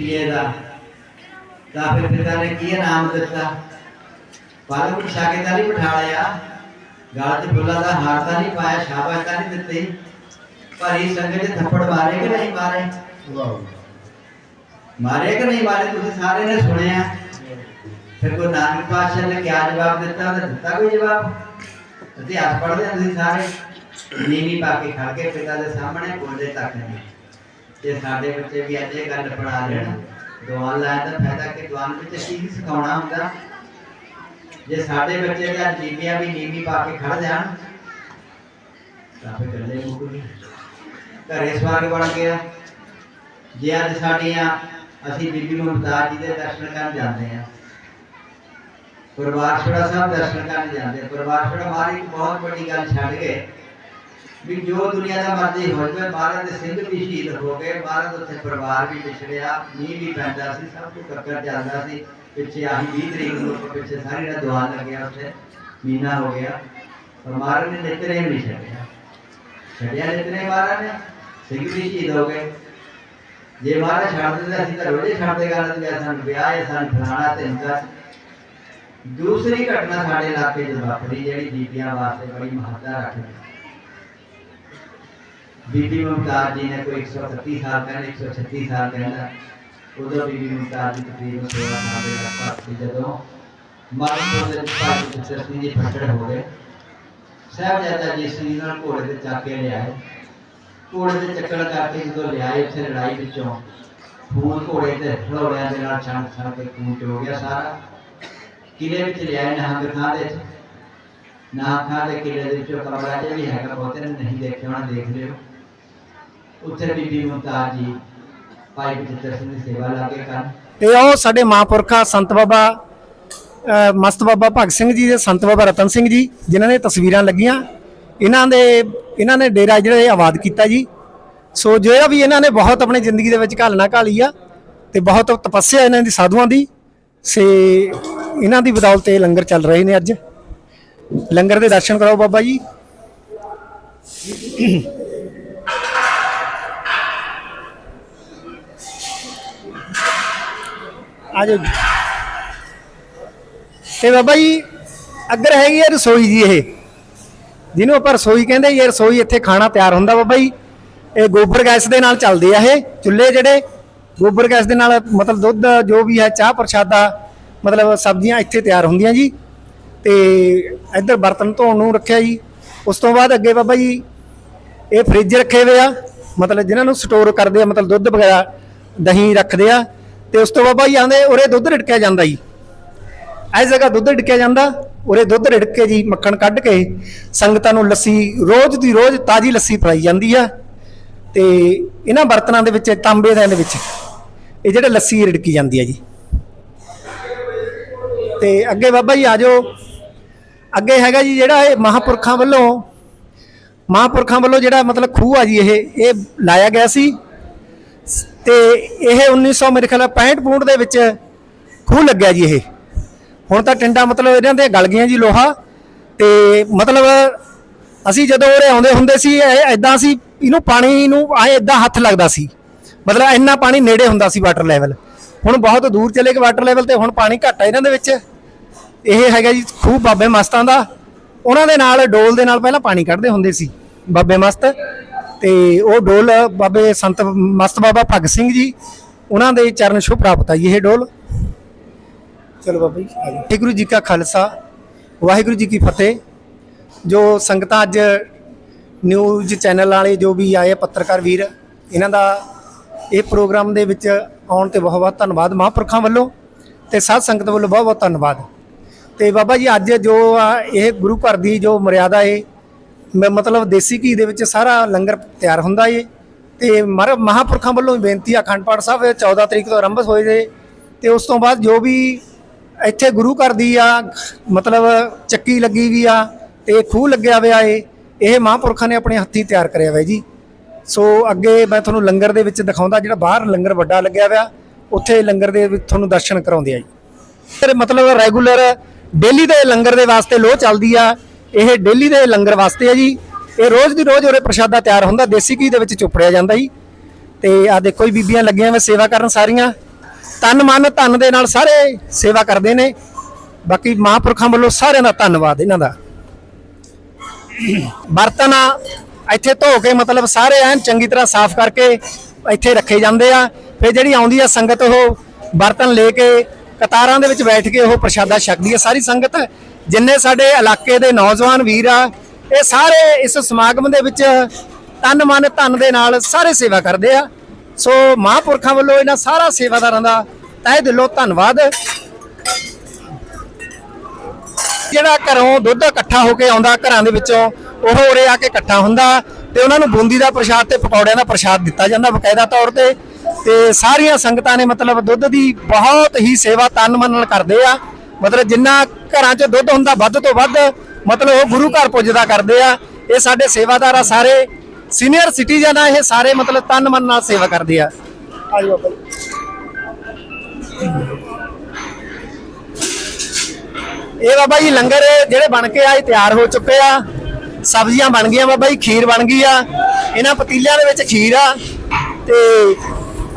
ਪੀਏ ਦਾ ਤਾਂ ਫਿਰ ਪਿਤਾ ਨੇ ਕੀ ਇਨਾਮ ਦਿੱਤਾ ਫਲ ਪੁੱਛਾ ਕੇ ਤਾਂ ਨਹੀਂ ਬਿਠਾ ਲਿਆ ਗਾਲ ਤੇ ਫੁੱਲਾਂ ਦਾ ਹਾਰ ਤਾਂ ਨਹੀਂ ਪਾਇਆ ਸ਼ਾਬਾਸ਼ ਤਾਂ ਨਹੀਂ ਦਿੱਤੀ ਭਰੀ ਸੰਗਤ ਦੇ ਥੱਪੜ ਮਾਰੇ ਕਿ ਨਹੀਂ ਮਾਰੇ ਮਾਰੇ ਕਿ ਨਹੀਂ ਮਾਰੇ ਤੁਸੀਂ ਸਾਰੇ ਨੇ ਸੁਣਿਆ ਫਿਰ ਕੋਈ ਨਾਨਕ ਪਾਤਸ਼ਾਹ ਨੇ ਕਿਆ ਜਵਾਬ ਦਿੱਤਾ ਉਹਨੇ ਦਿੱਤਾ ਕੋਈ ਜਵਾਬ ਇਤਿਹਾਸ ਪੜ੍ਹਦੇ ਹਾਂ ਤੁਸੀਂ ਸਾਰੇ ਨੀਵੀਂ ਪਾ ਕੇ ਖੜ ਕੇ ਪਿਤਾ ਦੇ ਸਾਹਮਣੇ ਬੋਲਦੇ ਤੱਕ ਨਹੀਂ ਤੇ ਸਾਡੇ ਬੱਚੇ ਵੀ ਅੱਜ ਇਹ ਗੱਲ ਪੜਾ ਲੈਣ ਦੁਆਨ ਲਾਇਆ ਤਾਂ ਫਾਇਦਾ ਕਿ ਦੁਆਨ ਵਿੱਚ ਕੀ ਸਿਖਾਉਣਾ ਹੁੰਦਾ। ਜੇ ਸਾਡੇ ਬੱਚੇ ਜਾਂ ਜੀਵੀਆਂ ਵੀ ਨੀਵੀਂ ਪਾ ਕੇ ਖੜ ਜਾਣ, ਤਾਂ ਫਿਰ ਗੱਲੇ ਮੁੱਕ ਗਈ ਘਰੇ ਸਵਾਗ ਬਣ ਗਿਆ ਜੇ ਅੱਜ ਸਾਡੀਆਂ ਅਸੀਂ ਬੀਬੀ ਮੁਮਤਾਜ਼ ਜੀ ਦੇ ਦਰਸ਼ਨ ਕਰਨ ਜਾਂਦੇ ਆ, ਪਰਿਵਾਰ ਛੋੜਾ ਸਾਹਿਬ ਦਰਸ਼ਨ ਕਰਨ ਜਾਂਦੇ ਆ। ਪਰਿਵਾਰ ਮਾਰੀ ਬਹੁਤ ਵੱਡੀ ਗੱਲ ਛੱਡ ਗਏ ਵੀ ਜੋ ਦੁਨੀਆ ਦਾ ਮਰਜ਼ੀ ਹੋ ਜਾਵੇ, ਮਹਾਰਾਜ ਦੇ ਸਿੰਘ ਵੀ ਸ਼ਹੀਦ ਹੋ ਗਏ, ਮਹਾਰਾਜ ਉੱਥੇ ਪਰਿਵਾਰ ਵੀ ਵਿਛੜਿਆ, ਮੀਂਹ ਵੀ ਪੈਂਦਾ ਸੀ, ਸਭ ਕੁਝ ਕੱਕਰ ਚੱਲਦਾ ਸੀ, ਪਿੱਛੇ ਆਹੀ 20 ਤਰੀਕ ਨੂੰ ਪਿੱਛੇ ਸਾਰੀ ਦਾ ਦੁਆਨ ਲੱਗਿਆ ਉੱਥੇ ਮੀਨਾ ਹੋ ਗਿਆ, ਪਰ ਮਹਾਰਾਜ ਨੇ ਨਿਤਰੇ ਨਹੀਂ ਛੱਡਿਆ। ਛੱਡਿਆ ਨਿਤਰੇ ਮਹਾਰਾਜ ਨੇ, ਸਿੰਘ ਵੀ ਸ਼ਹੀਦ ਹੋ ਗਏ। ਜੇ ਮਹਾਰਾਜ ਛੱਡ ਦਿੰਦਾ ਸੀ ਤਾਂ ਰੋਜ਼ੇ ਛੱਡ ਦੇਗਾ ਨਾ ਤੇ ਸਾਨੂੰ ਵਿਆਹ ਹੈ ਸਾਨੂੰ ਫਲਾਣਾ ਤੇ ਇੰਦਾ ਦੂਸਰੀ ਘਟਨਾ ਸਾਡੇ ਇਲਾਕੇ 'ਚ ਵਾਪਰੀ, ਜਿਹੜੀ ਬੀਬੀਆਂ ਵਾਸਤੇ ਬੜੀ ਮਹੱਤਤਾ ਰੱਖਦੀ। ਬੀਬੀ ਮੁਮਤਾਜ਼ ਜੀ ਨੇ ਕੋਈ 131 ਸਾਲ ਕਹਿੰਦੇ 136 ਸਾਲ ਕਹਿੰਦਾ ਉਦੋਂ ਬੀਬੀ ਮੁਮਤਾਜ਼ ਦੀ ਤਕਰੀਬਨ 16 ਸਾਲ ਦੇ ਲਗਭਗ ਸੀ ਜਦੋਂ ਮਾਰਕੋ ਦੇ ਭਾਈ ਚਿੱਤਰ ਸਿੰਘ ਜੀ ਫੱਟੜ ਹੋ ਗਏ ਸਾਹਿਬਜ਼ਾਦਾ ਜੀ ਸਿੰਘ ਨਾਲ ਘੋੜੇ ਤੇ ਚੱਕ ਕੇ ਲਿਆਏ ਘੋੜੇ ਤੇ ਚੱਕਣ ਕਰਕੇ ਜਦੋਂ ਲਿਆਏ ਉੱਥੇ ਲੜਾਈ ਵਿੱਚੋਂ ਖੂਨ ਘੋੜੇ ਤੇ ਹਲੌੜਿਆਂ ਦੇ ਨਾਲ ਛਣ ਛਣ ਕੇ ਖੂਨ ਚ ਹੋ ਗਿਆ ਸਾਰਾ ਕਿਲੇ ਵਿੱਚ ਲਿਆਏ ਨਹੰਗ ਖਾਂ ਦੇ ਨਹੰਗ ਖਾਂ ਦੇ ਕਿਲੇ ਦੇ ਵਿੱਚੋਂ ਕਮਰਾ ਜਿਹਾ ਵੀ ਹੈਗਾ ਬਹੁਤੇ ਨੇ ਨਹੀਂ ਦੇਖਿਆ ਹੋਣਾ ਦੇਖ ਲਿਓ ਉੱਥੇ ਬੀਬੀ ਮੁਮਤਾਜ਼ ਜੀ ਭਾਈ ਬਚਿੱਤਰ ਸਿੰਘ ਦੀ ਸੇਵਾ ਲਾਗੇ ਕਰਨ। ਤੇ ਉਹ ਸਾਡੇ ਮਹਾਂਪੁਰਖਾ ਸੰਤ ਬਾਬਾ ਮਸਤ ਬਾਬਾ ਭਗਤ ਸਿੰਘ ਜੀ ਦੇ ਸੰਤ ਬਾਬਾ ਰਤਨ ਸਿੰਘ ਜੀ, ਜਿਨ੍ਹਾਂ ਨੇ ਤਸਵੀਰਾਂ ਲੱਗੀਆਂ। ਇਹਨਾਂ ਦੇ, ਇਹਨਾਂ ਨੇ ਡੇਰਾ ਜਿਹੜਾ ਆਬਾਦ ਕੀਤਾ ਜੀ। ਸੋ ਜਿਹੜਾ ਵੀ ਇਹਨਾਂ ਨੇ ਬਹੁਤ ਆਪਣੀ ਜ਼ਿੰਦਗੀ ਦੇ ਵਿੱਚ ਘਾਲਣਾ ਘਾਲੀ ਆ ਤੇ ਬਹੁਤ ਤਪੱਸਿਆ ਇਹਨਾਂ ਦੀ ਸਾਧੂਆਂ ਦੀ, ਸੇ ਇਹਨਾਂ ਦੀ ਬਦੌਲਤ ਇਹ ਲੰਗਰ ਚੱਲ ਰਹੇ ਨੇ ਅੱਜ। ਲੰਗਰ ਦੇ ਦਰਸ਼ਨ ਕਰਾਓ ਬਾਬਾ ਜੀ। ਆ ਜਾਓ ਜੀ। ਤੇ ਬਾਬਾ ਜੀ, ਅੱਗੇ ਹੈਗੀ ਹੈ ਰਸੋਈ ਜੀ ਇਹ। ਜਿਹਨੂੰ ਆਪਾਂ ਰਸੋਈ ਕਹਿੰਦੇ ਇਹ ਰਸੋਈ ਇੱਥੇ ਖਾਣਾ ਤਿਆਰ ਹੁੰਦਾ ਬਾਬਾ ਜੀ। ਇਹ ਗੋਬਰ ਗੈਸ ਦੇ ਨਾਲ ਚੱਲਦੇ ਆ ਇਹ ਚੁੱਲ੍ਹੇ ਜਿਹੜੇ। ਗੋਬਰ ਗੈਸ ਦੇ ਨਾਲ ਮਤਲਬ ਦੁੱਧ, ਜੋ ਵੀ ਹੈ, ਚਾਹ ਪ੍ਰਸ਼ਾਦਾ, ਮਤਲਬ ਸਬਜ਼ੀਆਂ ਇੱਥੇ ਤਿਆਰ ਹੁੰਦੀਆਂ ਜੀ। ਤੇ ਇੱਧਰ ਬਰਤਨ ਧੋਣ ਨੂੰ ਰੱਖਿਆ ਜੀ। ਉਸ ਤੋਂ ਬਾਅਦ ਅੱਗੇ ਬਾਬਾ ਜੀ, ਇਹ ਫ੍ਰਿਜ ਰੱਖੇ ਹੋਏ ਆ। ਮਤਲਬ ਜਿਨ੍ਹਾਂ ਨੂੰ ਸਟੋਰ ਕਰਦੇ ਆ, ਮਤਲਬ ਦੁੱਧ ਵਗੈਰਾ ਦਹੀਂ ਰੱਖਦੇ ਆ। ਤੇ ਉਸ ਤੋਂ ਬਾਬਾ ਜੀ ਆਂਦੇ, ਉਰੇ ਦੁੱਧ ਰਿੜਕਿਆ ਜਾਂਦਾ ਜੀ। ਇਸ ਜਗ੍ਹਾ ਦੁੱਧ ਰਿੜਕਿਆ ਜਾਂਦਾ, ਉਰੇ ਦੁੱਧ ਰਿੜਕ ਕੇ ਜੀ ਮੱਖਣ ਕੱਢ ਕੇ, ਸੰਗਤਾਂ ਨੂੰ ਲੱਸੀ, ਰੋਜ਼ ਦੀ ਰੋਜ਼ ਤਾਜ਼ੀ ਲੱਸੀ ਪਿਲਾਈ ਜਾਂਦੀ ਆ। ਤੇ ਇਹਨਾਂ ਬਰਤਨਾਂ ਦੇ ਵਿੱਚ, ਤਾਂਬੇ ਦੇ ਵਿੱਚ, ਇਹ ਜਿਹੜੇ ਲੱਸੀ ਰਿੜਕੀ ਜਾਂਦੀ ਆ ਜੀ। ਤੇ ਅੱਗੇ ਬਾਬਾ ਜੀ ਆਜੋ ਅੱਗੇ ਹੈਗਾ ਜੀ ਜਿਹੜਾ ਇਹ ਮਹਾਪੁਰਖਾਂ ਵੱਲੋਂ ਮਹਾਪੁਰਖਾਂ ਵੱਲੋਂ ਜਿਹੜਾ ਮਤਲਬ ਖੂਹ ਆ ਜੀ ਇਹ ਇਹ ਲਾਇਆ ਗਿਆ ਸੀ। ਤੇ ਇਹ 1900 ਮੇਰੇ ਖਿਆਲ ਨਾਲ 65 ਪੂੰਡ ਦੇ ਵਿੱਚ ਖੂਹ ਲੱਗਿਆ ਜੀ ਇਹ। ਹੁਣ ਤਾਂ ਟਿੰਡਾ ਮਤਲਬ ਇਹਨਾਂ ਦੇ ਗਲ ਗਈਆਂ ਜੀ ਲੋਹਾ। ਤੇ ਮਤਲਬ ਅਸੀਂ ਜਦੋਂ ਉਰੇ ਆਉਂਦੇ ਹੁੰਦੇ ਸੀ, ਇਹ ਐਦਾਂ ਸੀ, ਇਹਨੂੰ ਪਾਣੀ ਨੂੰ ਆਏ ਐਦਾਂ ਹੱਥ ਲੱਗਦਾ ਸੀ। ਮਤਲਬ ਇੰਨਾ ਪਾਣੀ ਨੇੜੇ ਹੁੰਦਾ ਸੀ ਵਾਟਰ ਲੈਵਲ ਹੁਣ ਬਹੁਤ ਦੂਰ ਚਲੇ ਗਏ ਵਾਟਰ ਲੈਵਲ ਤੇ, ਹੁਣ ਪਾਣੀ ਘੱਟ ਆ ਇਹਨਾਂ ਦੇ ਵਿੱਚ। ਇਹ ਹੈਗਾ ਜੀ ਖੂਹ ਬਾਬੇ ਮਸਤਾਂ ਦਾ। ਉਹਨਾਂ ਦੇ ਨਾਲ ਡੋਲ ਦੇ ਨਾਲ ਪਹਿਲਾਂ ਪਾਣੀ ਕੱਢਦੇ ਹੁੰਦੇ ਸੀ, ਬਾਬੇ ਮਸਤ। ਤੇ ਉਹ ਡੋਲ ਬਾਬੇ ਸੰਤ ਮਸਤ ਬਾਬਾ ਭਗਤ ਸਿੰਘ ਜੀ, ਉਹਨਾਂ ਦੇ ਚਰਨ ਛੋਹ ਪ੍ਰਾਪਤ ਆ ਜੀ ਇਹ ਡੋਲ। ਚਲੋ ਬਾਬਾ ਜੀ ਵਾਹਿਗੁਰੂ ਜੀ ਕਾ ਖਾਲਸਾ, ਵਾਹਿਗੁਰੂ ਜੀ ਕੀ ਫਤਿਹ। ਜੋ ਸੰਗਤਾਂ ਅੱਜ ਨਿਊਜ਼ ਚੈਨਲ ਵਾਲੇ ਜੋ ਵੀ ਆਏ ਪੱਤਰਕਾਰ ਵੀਰ, ਇਹਨਾਂ ਦਾ ਇਹ ਪ੍ਰੋਗਰਾਮ ਦੇ ਵਿੱਚ ਆਉਣ ਤੇ ਬਹੁਤ ਬਹੁਤ ਧੰਨਵਾਦ ਮਹਾਂਪੁਰਖਾਂ ਵੱਲੋਂ ਤੇ ਸਾਧ ਸੰਗਤ ਵੱਲੋਂ ਬਹੁਤ ਬਹੁਤ ਧੰਨਵਾਦ। ਤੇ ਬਾਬਾ ਜੀ ਅੱਜ ਜੋ ਇਹ ਗੁਰੂ ਘਰ ਦੀ ਜੋ ਮਰਿਆਦਾ ਏ ਮ- ਮਤਲਬ ਦੇਸੀ ਘੀ ਦੇ ਵਿੱਚ ਸਾਰਾ ਲੰਗਰ ਤਿਆਰ ਹੁੰਦਾ ਏ। ਤੇ ਮਰ- ਮਹਾਂਪੁਰਖਾਂ ਵੱਲੋਂ ਵੀ ਬੇਨਤੀ ਆ, ਅਖੰਡ ਪਾਠ ਸਾਹਿਬ 14 ਤਰੀਕ ਤੋਂ ਆਰੰਭ ਹੋਏ ਜੇ। ਤੇ ਉਸ ਤੋਂ ਬਾਅਦ ਜੋ ਵੀ ਇੱਥੇ ਗੁਰੂ ਘਰ ਦੀ ਆ, ਮਤਲਬ ਚੱਕੀ ਲੱਗੀ ਵੀ ਆ, ਤੇ ਖੂਹ ਲੱਗਿਆ ਹੋਇਆ ਏ, ਇਹ ਮਹਾਂਪੁਰਖਾਂ ਨੇ ਆਪਣੇ ਹੱਥੀਂ ਤਿਆਰ ਕਰਿਆ ਹੋਇਆ ਜੀ। ਸੋ ਅੱਗੇ ਮੈਂ ਤੁਹਾਨੂੰ ਲੰਗਰ ਦੇ ਵਿੱਚ ਦਿਖਾਉਂਦਾ, ਜਿਹੜਾ ਬਾਹਰ ਲੰਗਰ ਵੱਡਾ ਲੱਗਿਆ ਹੋਇਆ, ਉੱਥੇ ਲੰਗਰ ਦੇ ਵਿੱਚ ਤੁਹਾਨੂੰ ਦਰਸ਼ਨ ਕਰਾਉਂਦੇ ਆ ਜੀ। ਫਿਰ ਮਤਲਬ ਰੈਗੂਲਰ ਡੇਲੀ ਦੇ ਲੰਗਰ ਦੇ ਵਾਸਤੇ ਲੋ ਚੱਲਦੀ ਆ। ਇਹ ਡੇਲੀ ਦੇ ਲੰਗਰ ਵਾਸਤੇ ਆ ਜੀ। ਇਹ ਰੋਜ਼ ਦੀ ਰੋਜ਼ ਉਰੇ ਪ੍ਰਸ਼ਾਦਾ ਤਿਆਰ ਹੁੰਦਾ, ਦੇਸੀ ਘੀ ਦੇ ਵਿੱਚ ਚੁਪੜਿਆ ਜਾਂਦਾ ਜੀ। ਤੇ ਆ ਦੇਖੋ ਜੀ, ਬੀਬੀਆਂ ਲੱਗੀਆਂ ਵੇ ਸੇਵਾ ਕਰਨ ਸਾਰੀਆਂ। ਤਨ ਮਨ ਧਨ ਦੇ ਨਾਲ ਸਾਰੇ ਸੇਵਾ ਕਰਦੇ ਨੇ। ਬਾਕੀ ਮਹਾਂਪੁਰਖਾਂ ਵੱਲੋਂ ਸਾਰਿਆਂ ਦਾ ਧੰਨਵਾਦ ਇਹਨਾਂ ਦਾ। ਬਰਤਨ ਇੱਥੇ ਧੋ ਕੇ ਮਤਲਬ ਸਾਰੇ ਐਨ ਚੰਗੀ ਤਰ੍ਹਾਂ ਸਾਫ਼ ਕਰਕੇ ਇੱਥੇ ਰੱਖੇ ਜਾਂਦੇ ਆ। ਫਿਰ ਜਿਹੜੀ ਆਉਂਦੀ ਆ ਸੰਗਤ, ਉਹ ਬਰਤਨ ਲੈ ਕੇ ਕਤਾਰਾਂ ਦੇ ਵਿੱਚ ਬੈਠ ਕੇ ਉਹ ਪ੍ਰਸ਼ਾਦਾ ਛਕਦੀ ਆ। ਸਾਰੀ ਸੰਗਤ ਜਿੰਨੇ ਸਾਡੇ ਇਲਾਕੇ ਦੇ ਨੌਜਵਾਨ ਵੀਰ ਆ, ਇਹ ਸਾਰੇ ਇਸ ਸਮਾਗਮ ਦੇ ਵਿੱਚ ਤਨ ਮਨ ਧਨ ਦੇ ਨਾਲ ਸਾਰੇ ਸੇਵਾ ਕਰਦੇ ਆ। ਸੋ ਮਹਾਂਪੁਰਖਾਂ ਵੱਲੋਂ ਇਹਨਾਂ ਸਾਰਾ ਸੇਵਾਦਾਰਾਂ ਦਾ ਤਹਿ ਦਿਲੋਂ ਧੰਨਵਾਦ। ਜਿਹੜਾ ਘਰੋਂ ਦੁੱਧ ਇਕੱਠਾ ਹੋ ਕੇ ਆਉਂਦਾ, ਘਰਾਂ ਦੇ ਵਿੱਚੋਂ ਉਹ ਉਰੇ ਆ ਕੇ ਇਕੱਠਾ ਹੁੰਦਾ ਤੇ ਉਹਨਾਂ ਨੂੰ ਬੂੰਦੀ ਦਾ ਪ੍ਰਸ਼ਾਦ ਤੇ ਪਕੌੜਿਆਂ ਦਾ ਪ੍ਰਸ਼ਾਦ ਦਿੱਤਾ ਜਾਂਦਾ ਬਕਾਇਦਾ ਤੌਰ ਤੇ। ਤੇ ਸਾਰੀਆਂ ਸੰਗਤਾਂ ਨੇ ਮਤਲਬ ਦੁੱਧ ਦੀ ਬਹੁਤ ਹੀ ਸੇਵਾ ਤਨ ਮਨ ਨਾਲ ਕਰਦੇ ਆ। ਮਤਲਬ ਜਿੰਨਾ ਘਰਾਂ 'ਚ ਦੁੱਧ ਹੁੰਦਾ ਵੱਧ ਤੋਂ ਵੱਧ ਮਤਲਬ ਉਹ ਗੁਰੂ ਘਰ ਪੁੱਜਦਾ ਕਰਦੇ ਆ। ਇਹ ਸਾਡੇ ਸੇਵਾਦਾਰ ਆ ਸਾਰੇ ਸੀਨੀਅਰ ਸਿਟੀਜ਼ਨ ਆ ਇਹ ਸਾਰੇ ਮਤਲਬ ਤਨ ਮਨ ਨਾਲ ਸੇਵਾ ਕਰਦੇ ਆ। ਆਜੋ ਇਹ ਬਾਬਾ ਜੀ ਲੰਗਰ ਜਿਹੜੇ ਬਣ ਕੇ ਆਏ ਤਿਆਰ ਹੋ ਚੁੱਕੇ ਆ। ਸਬਜ਼ੀਆਂ ਬਣ ਗਈਆਂ ਬਾਬਾ ਜੀ ਖੀਰ ਬਣ ਗਈ ਆ। ਇਹਨਾਂ ਪਤੀਲਿਆਂ ਦੇ ਵਿੱਚ ਖੀਰ ਆ। ਤੇ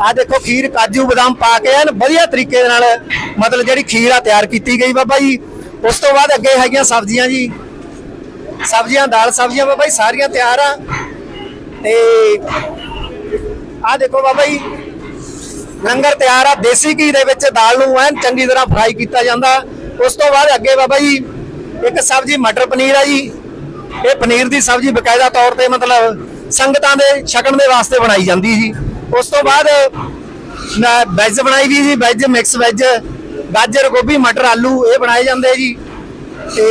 ਆ ਦੇਖੋ ਖੀਰ, ਕਾਜੂ, ਬਦਾਮ ਪਾ ਕੇ ਐਨ ਵਧੀਆ ਤਰੀਕੇ ਦੇ ਨਾਲ ਮਤਲਬ ਜਿਹੜੀ ਖੀਰ ਆ ਤਿਆਰ ਕੀਤੀ ਗਈ ਬਾਬਾ ਜੀ। ਉਸ ਤੋਂ ਬਾਅਦ ਅੱਗੇ ਹੈਗੀਆਂ ਸਬਜ਼ੀਆਂ ਜੀ। ਸਬਜ਼ੀਆਂ, ਦਾਲ ਸਬਜ਼ੀਆਂ ਬਾਬਾ ਜੀ, ਸਾਰੀਆਂ ਤਿਆਰ ਆ। ਤੇ ਆ ਦੇਖੋ ਬਾਬਾ ਜੀ, ਲੰਗਰ ਤਿਆਰ ਆ, ਦੇਸੀ ਘੀ ਦੇ ਵਿੱਚ ਦਾਲ ਨੂੰ ਐਨ ਚੰਗੀ ਤਰ੍ਹਾਂ ਫਰਾਈ ਕੀਤਾ ਜਾਂਦਾ। ਉਸ ਤੋਂ ਬਾਅਦ ਅੱਗੇ ਬਾਬਾ ਜੀ, ਇੱਕ ਸਬਜ਼ੀ ਮਟਰ ਪਨੀਰ ਆ ਜੀ। ਇਹ ਪਨੀਰ ਦੀ ਸਬਜ਼ੀ ਬਕਾਇਦਾ ਤੌਰ ਤੇ ਮਤਲਬ ਸੰਗਤਾਂ ਦੇ ਛਕਣ ਦੇ ਵਾਸਤੇ ਬਣਾਈ ਜਾਂਦੀ ਜੀ। ਉਸ ਤੋਂ ਬਾਅਦ ਵੈਜ ਬਣਾਈ ਵੀ ਜੀ ਵੈਜ ਮਿਕਸ ਵੈਜ ਗਾਜਰ, ਗੋਭੀ, ਮਟਰ, ਆਲੂ, ਇਹ ਬਣਾਏ ਜਾਂਦੇ ਜੀ। ਤੇ